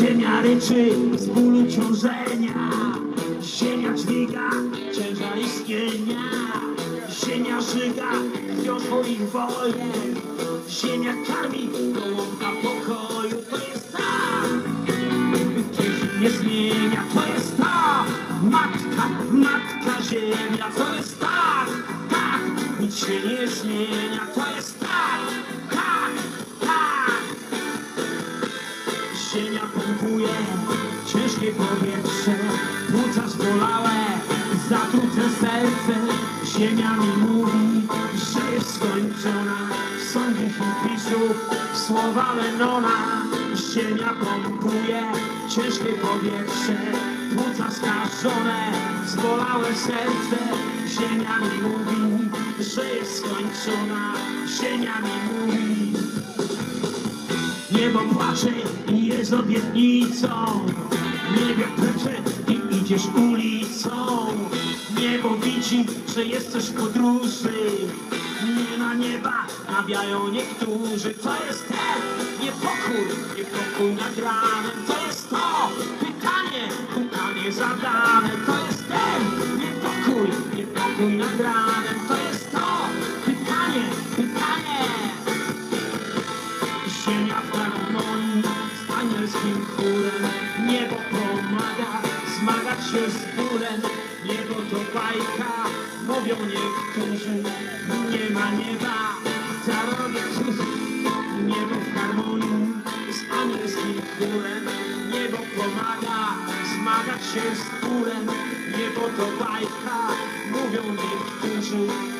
Ziemia ryczy z bólu ciążenia. Ziemia dźwiga ciężar istnienia Ziemia żyga krwią swoich wojen. Ziemia karmi gołąbka pokoju To jest ta, której nie zmienia To jest ta matka, matka ziemia To jest tak, tak, nic się nie zmienia To jest Pompuje ciężkie powietrze, płuca zbolałe, zatrute serce. Ziemia mi mówi, że jest skończona. Sądy hipisów, słowa Lenona. Ziemia pompuje ciężkie powietrze, płuca skażone, zbolałe serce. Ziemia mi mówi, że jest skończona. Ziemia mi mówi, Niebo płacze i jest obietnicą Niebie plecze i idziesz ulicą. Niebo widzi, że jesteś w podróży. Nie ma nieba, nawiają niektórzy. To jest ten niepokój, niepokój nad ranem. To jest to pytanie, pytanie zadane. To jest ten niepokój, niepokój nad ranem anielskim chórem Niebo pomaga zmagać się z bólem Niebo to bajka, mówią niektórzy Nie ma nieba, cóż Niebo w harmonii z anielskim chórem Niebo pomaga zmagać się z bólem Niebo to bajka, mówią niektórzy